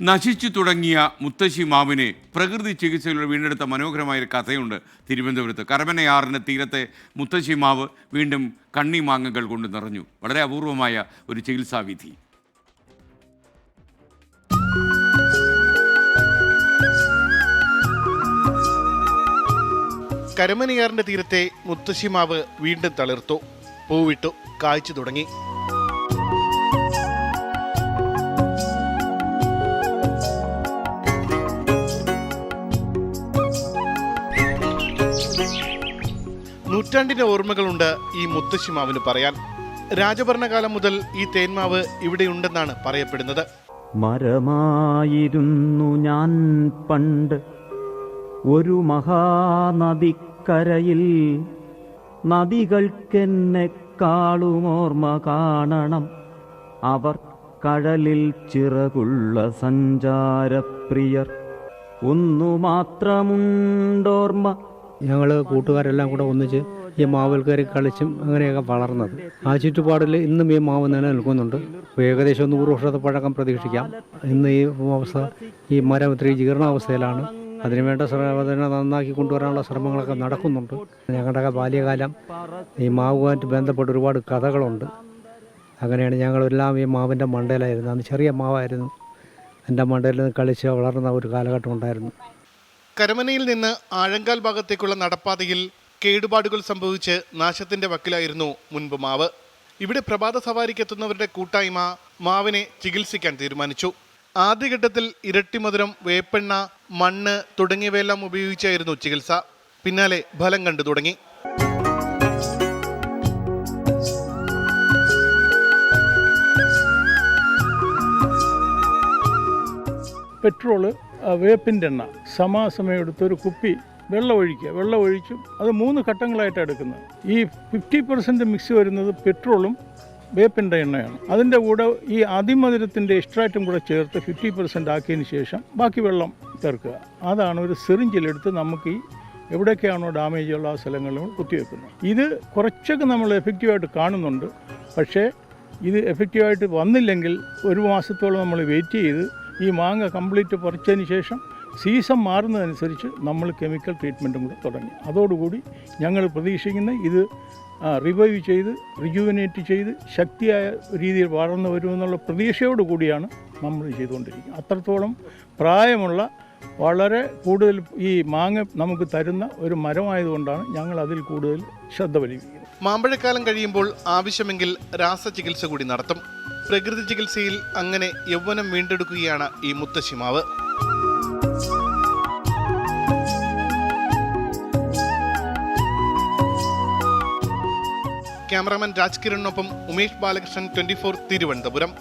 നശിച്ചു തുടങ്ങിയ മുത്തശ്ശി മാവിനെ പ്രകൃതി ചികിത്സയിലൂടെ വീണ്ടെടുത്ത മനോഹരമായ ഒരു കഥയുണ്ട് തിരുവനന്തപുരത്ത്. കരമനയാറിന്റെ തീരത്തെ മുത്തശ്ശി മാവ് വീണ്ടും കണ്ണി മാങ്ങകൾ കൊണ്ട് നിറഞ്ഞു. വളരെ അപൂർവമായ ഒരു ചികിത്സാവിധി കരമനയാറിന്റെ തീരത്തെ മുത്തശ്ശി മാവ് വീണ്ടും തളിർത്തു. പൂവിട്ടു കായ്ച്ചു തുടങ്ങി. നൂറ്റാണ്ടിന്റെ ഓർമ്മകളുണ്ട് ഈ മുത്തശ്ശിമാവിന് പറയാൻ. രാജഭരണകാലം മുതൽ ഈ തേന്മാവ് ഇവിടെ ഉണ്ടെന്നാണ് പറയപ്പെടുന്നത്. മരമായിരുന്നു ഞാൻ പണ്ട് ഒരു മഹാനദിക്കരയിൽ. നദികൾക്കെന്നെ കാളുമോർമ്മ കാണണം. അവർ കടലിൽ ചിറകുള്ള സഞ്ചാരപ്രിയർ. ഒന്നു മാത്രമുണ്ടോർമ്മ ഞങ്ങൾ കൂട്ടുകാരെല്ലാം കൂടെ ഒന്നിച്ച് ഈ മാവിൽ കയറി കളിച്ചും അങ്ങനെയൊക്കെ വളർന്നത്. ആ ചുറ്റുപാടിൽ ഇന്നും ഈ മാവ് നിലനിൽക്കുന്നുണ്ട്. നിൽക്കുന്നുണ്ട് ഏകദേശം നൂറ് വർഷത്തെ പഴക്കം പ്രതീക്ഷിക്കാം. ഇന്ന് ഈ അവസ്ഥ ഈ മരം ഒത്തിരി ജീർണാവസ്ഥയിലാണ്. അതിനുവേണ്ട ശ്രമം അതിനെ നന്നാക്കി കൊണ്ടുവരാനുള്ള ശ്രമങ്ങളൊക്കെ നടക്കുന്നുണ്ട്. ഞങ്ങളുടെയൊക്കെ ബാല്യകാലം ഈ മാവുമായിട്ട് ബന്ധപ്പെട്ട് ഒരുപാട് കഥകളുണ്ട്. അങ്ങനെയാണ് ഞങ്ങളെല്ലാം ഈ മാവിന്റെ മണ്ടയിലായിരുന്നു അന്ന് ചെറിയ മാവായിരുന്നു. എന്റെ മണ്ടയിൽ നിന്ന് കളിച്ച് വളർന്ന ഒരു കാലഘട്ടം ഉണ്ടായിരുന്നു. കരമനയിൽ നിന്ന് ആഴങ്കാൽ ഭാഗത്തേക്കുള്ള നടപ്പാതയിൽ കേടുപാടുകൾ സംഭവിച്ച് നാശത്തിന്റെ വക്കിലായിരുന്നു മുൻപ് മാവ്. ഇവിടെ പ്രഭാത സവാരിക്ക് എത്തുന്നവരുടെ കൂട്ടായ്മ മാവിനെ ചികിത്സിക്കാൻ തീരുമാനിച്ചു. ആദ്യഘട്ടത്തിൽ ഇരട്ടിമധുരം വേപ്പെണ്ണ മണ്ണ് തുടങ്ങിയവയെല്ലാം ഉപയോഗിച്ചായിരുന്നു ചികിത്സ. പിന്നാലെ ഫലം കണ്ടു തുടങ്ങി. പെട്രോൾ വേപ്പിന്റെ എണ്ണ സമാസമയം എടുത്തൊരു കുപ്പി വെള്ളം ഒഴിക്കുക. വെള്ളം ഒഴിച്ചും അത് മൂന്ന് ഘട്ടങ്ങളായിട്ട് എടുക്കുന്നത്. ഈ ഫിഫ്റ്റി പെർസെന്റ് മിക്സ് വരുന്നത് പെട്രോളും വേപ്പിന്റെ എണ്ണയാണ്. അതിന്റെ കൂടെ ഈ അതിമധുരത്തിന്റെ എക്സ്ട്രാക്റ്റും കൂടെ ചേർത്ത് ഫിഫ്റ്റി പെർസെന്റ് ആക്കിയതിന് ശേഷം ബാക്കി വെള്ളം ചേർക്കുക. അതാണ് ഒരു സിറിഞ്ചിലെടുത്ത് നമുക്ക് ഈ എവിടെയൊക്കെയാണോ ഡാമേജ് ഉള്ള ആ സ്ഥലങ്ങളിൽ കുത്തിവെക്കുന്നത്. ഇത് കുറച്ചൊക്കെ നമ്മൾ എഫക്റ്റീവായിട്ട് കാണുന്നുണ്ട്. പക്ഷേ ഇത് എഫക്റ്റീവായിട്ട് വന്നില്ലെങ്കിൽ ഒരു മാസത്തോളം നമ്മൾ വെയിറ്റ് ചെയ്ത് ഈ മാങ്ങ കംപ്ലീറ്റ് പറിച്ചതിന് ശേഷം സീസൺ മാറുന്നതനുസരിച്ച് നമ്മൾ കെമിക്കൽ ട്രീറ്റ്മെന്റും കൂടെ തുടങ്ങി. അതോടുകൂടി ഞങ്ങൾ പ്രതീക്ഷിക്കുന്ന ഇത് റിവൈവ് ചെയ്ത് റിജുവിനേറ്റ് ചെയ്ത് ശക്തിയായ രീതിയിൽ വളർന്നു വരുമെന്നുള്ള പ്രതീക്ഷയോടു കൂടിയാണ് നമ്മൾ ചെയ്തുകൊണ്ടിരിക്കുന്നത്. അത്രത്തോളം പ്രായമുള്ള വളരെ കൂടുതൽ ഈ മാങ്ങ നമുക്ക് തരുന്ന ഒരു മരമായതുകൊണ്ടാണ് ഞങ്ങൾ അതിൽ കൂടുതൽ ശ്രദ്ധ വലിക്കുന്നത് മാമ്പഴക്കാലം കഴിയുമ്പോൾ ആവശ്യമെങ്കിൽ രാസചികിത്സ കൂടി നടത്തും. പ്രകൃതി ചികിത്സയിൽ അങ്ങനെ യൗവനം വീണ്ടെടുക്കുകയാണ് ഈ മുത്തശ്ശിമാവ് ക്യാമറാമാൻ രാജ്കിരണിനൊപ്പം ഉമേഷ് ബാലകൃഷ്ണൻ ട്വന്റി ഫോർ തിരുവനന്തപുരം.